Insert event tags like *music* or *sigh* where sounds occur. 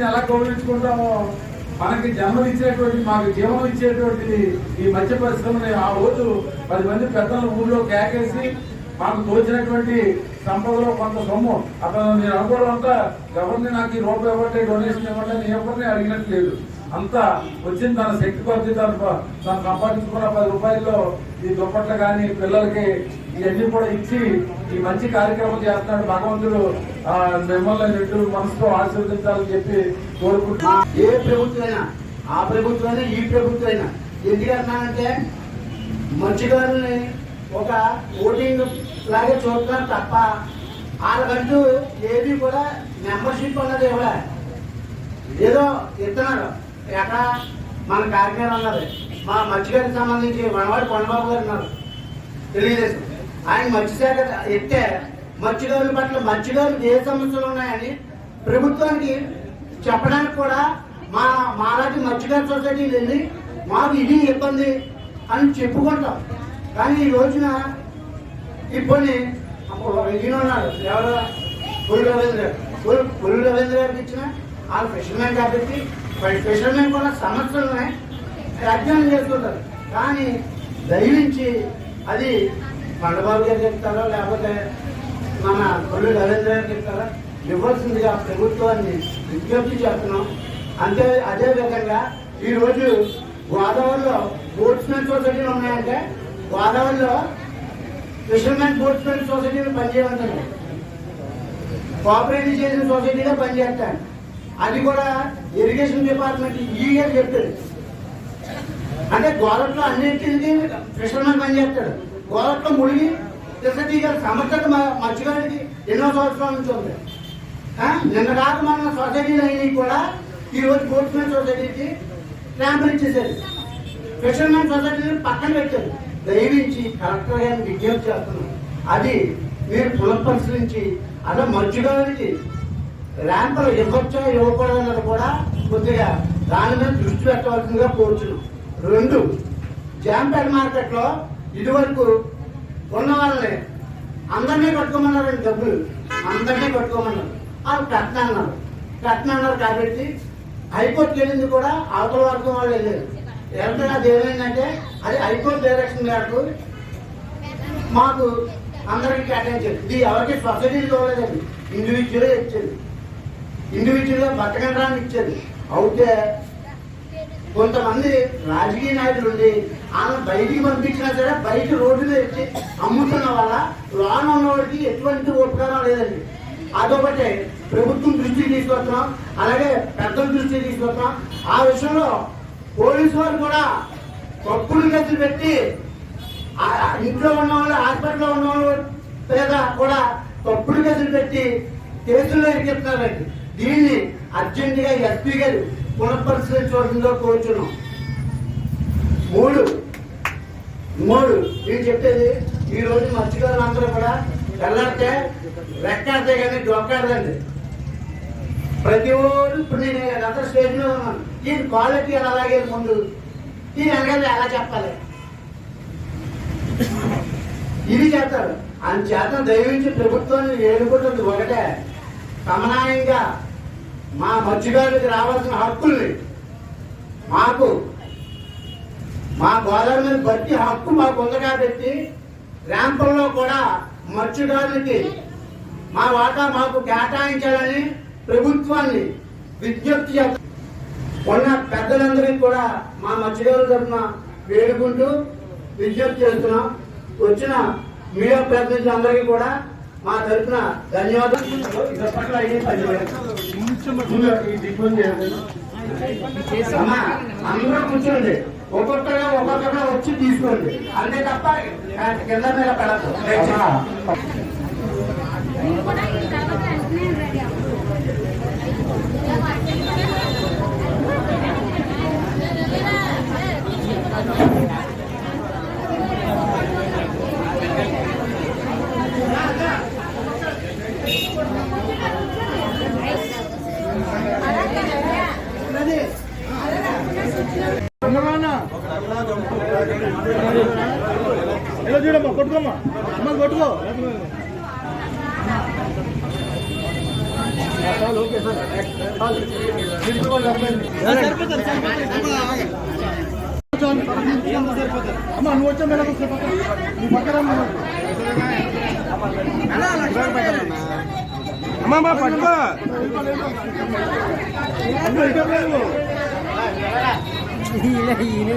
ఎలా గౌరవించుకుంటామో మనకి జన్మనిచ్చినటువంటి మాకు జీవనం ఇచ్చేటువంటి ఈ మధ్య పరిశ్రమని ఆ రోజు పది మంది పెద్దలు ఊళ్ళో కేకేసి మాకు తోచినటువంటి సంపదలో కొంత సొమ్ము. అతను నేను అనుకోవడం అంతా ఎవరిని నాకు ఈ రూపాయి ఇవ్వండి డొనేషన్ ఇవ్వండి అని ఎవరిని అడిగినట్లేదు. అంతా వచ్చింది తన శక్తి కొద్ది తన తను సంపాదించుకున్న పది రూపాయల్లో ఈ దుప్పట్లు కానీ పిల్లలకి ఇవన్నీ కూడా ఇచ్చి ఈ మంచి కార్యక్రమం చేస్తున్నాడు భగవంతుడు. మిమ్మల్ని నిండు మనసుతో ఆశీర్వదించాలని చెప్పి కోరుకుంటున్నా. ఏ ప్రభుత్వమైనా ఆ ప్రభుత్వమైనా ఈ ప్రభుత్వమైనా మంచి మత్స్యకారుల్ని ఒక ఓటింగ్ లాగే చూస్తున్నారు తప్ప వాళ్ళకంటూ ఏది కూడా మెంబర్షిప్ అన్నది ఇవ్వలే. ఏదో ఇస్తున్నారు ఎక్కడ? మన కార్యక్రమం అన్నది. మా మత్స్యకారికి సంబంధించి మనవాడు కొండబాబు గారు ఉన్నారు. తెలియజేసి ఆయన మత్స్యశాఖ ఎత్తే మత్స్యకారుల పట్ల మత్స్యకారులకు ఏ సమస్యలు ఉన్నాయని ప్రభుత్వానికి చెప్పడానికి కూడా మా మాలాంటి మత్స్యకార సొసైటీలు వెళ్ళి మాకు ఇది ఇబ్బంది అని చెప్పుకుంటాం. కానీ ఈ రోజున ఇప్పుడు ఈయన ఉన్నాడు. ఎవరు? పులి రవీంద్ర గారు. పులి పులి రవీంద్ర గారికి ఇచ్చిన వాళ్ళు ఫిషర్మెన్ కాబట్టి ఫిషర్మెన్ కూడా సమస్యలనే అధ్యయనం చేసుకుంటారు. కానీ దయవించి అది మండబాబు గారు చెప్తారో లేకపోతే మన పుల్లి రవీంద్ర గారు చెప్తారా ఇవ్వాల్సిందిగా ప్రభుత్వాన్ని విజ్ఞప్తి చేస్తున్నాం. అంతే అదేవిధంగా ఈరోజు గోదావరిలో బోట్స్మెన్ సొసైటీలు ఉన్నాయంటే గోదావరిలో ఫిషర్మెన్ బోట్స్మెన్ సొసైటీలో పనిచేయమంటుంది కోఆపరేటివ్ చేసిన సొసైటీలో పనిచేస్తాను. అది కూడా ఇరిగేషన్ డిపార్ట్మెంట్ ఈ చెప్తాడు అంటే గోరట్లో అన్నింటికి ఫిషర్మెన్ పనిచేస్తాడు. గోరట్లో మునిగి సొసైటీ సమర్థత మ- ఎన్నో సంవత్సరాల నుంచి ఉంది. నిన్న కాక మన సొసైటీలు అయినవి కూడా ఈ రోజు బోట్స్మెన్ సొసైటీకి ట్రాంపుల్ ఇచ్చేసారు ఫిషర్మెన్ సొసైటీని పక్కన పెట్టారు. దయవించి కలెక్టర్ గారిని విజ్ఞప్తి చేస్తున్నాం. అది మీరు పునఃపరిశీలించి అలా మత్స్యకారుడికి ర్యాంపులు ఇవ్వచ్చా ఇవ్వకూడదన్నది కూడా కొద్దిగా దాని మీద దృష్టి పెట్టవలసిందిగా కోరుచున్నాం. రెండు జాంపేట మార్కెట్లో ఇదివరకు ఉన్న వాళ్ళని అందరినీ కట్టుకోమన్నారండి డబ్బులు. అందరినీ కట్టుకోమన్నారు వాళ్ళు కట్టనన్నారు కట్టనన్నారు కాబట్టి హైకోర్టుకి వెళ్ళింది కూడా అవతల వర్గం వాళ్ళు వెళ్ళారు. వెళ్తే అది ఏమైందంటే అది హైకోర్టు డైరెక్షన్ మేరకు మాకు అందరికి కేటాయించారు. ఇది ఎవరికి సొసైటీలు ఇవ్వలేదండి. ఇండివిజువల్గా ఇచ్చేది. ఇండివిజువల్గా బతకండి ఇచ్చేది. అయితే కొంతమంది రాజకీయ నాయకులు ఉండి ఆమె బయటికి పంపించినా సరే బయట రోడ్డు మీద ఎత్తి అమ్ముతున్న వల్ల లోన్ ఉన్నవాడికి ఎటువంటి ఉపకారం లేదండి. అదొకటి. ప్రభుత్వం దృష్టికి తీసుకొస్తున్నాం. అలాగే పెద్దల దృష్టికి తీసుకొస్తున్నాం. ఆ విషయంలో పోలీసు వారు కూడా తప్పుడు కేసులు పెట్టి ఇంట్లో ఉన్న వాళ్ళు హాస్పిటల్లో ఉన్న వాళ్ళు పేద కూడా తప్పుడు కేసులు పెట్టి కేసుల్లో ఇరికిస్తున్నారండి దీన్ని అర్జెంటుగా ఎస్పీ గారు పునఃపరిశీలించవలసిందో కోరుచున్నాం. మూడు మూడు నేను చెప్పేది ఈ రోజు మత్స్యకారులు అందరూ కూడా తెల్లారితే రెక్కాడితే కానీ డొక్కాడదండి ప్రతి ఓడు ఇప్పుడు నేను అందరూ స్టేజ్లో ఉన్నాను. ఈ క్వాలిటీ అలాగే ముందు. ఈ వెనకాల ఎలా చెప్పాలి? ఇది చేస్తారు చేత దయవించి ప్రభుత్వాన్ని ఏడుకుంటుంది ఒకటే. సమన్వయంగా మా మత్స్యకారులకు రావాల్సిన హక్కుల్ని మాకు మా గోదావరి మీద బట్టి హక్కు మాకు ఉంది కాబట్టి ర్యాంపుల్లో కూడా మత్స్యకారులకి మా వాటా మాకు కేటాయించాలని ప్రభుత్వాన్ని విజ్ఞప్తి ఉన్న పెద్దలందరికీ కూడా మా మత్స్యకారుల తరఫున వేడుకుంటూ విజ్ఞప్తి చేస్తున్నాం. వచ్చిన మీడియా ప్రతినిధులందరికీ కూడా మా తరఫున ధన్యవాదాలు. అమ్మా, అందరూ కూర్చోండి. ఒక్కొక్కగా ఒక్కొక్కగా వచ్చి తీసుకోండి. అంతే తప్ప కింద మీద పడదు అమ్మా, మీరు కూడా ఈ తర్వాత వెంటనే రెడీ అవ్వండి ఇలా చూడమ్మా కొట్టుకోమ్మా అమ్మ కొట్టుకో అమ్మ నువ్వు వచ్చా మేడం నువ్వు పక్కన అమ్మ పట్టుకో. *laughs* ఈయన ఈయన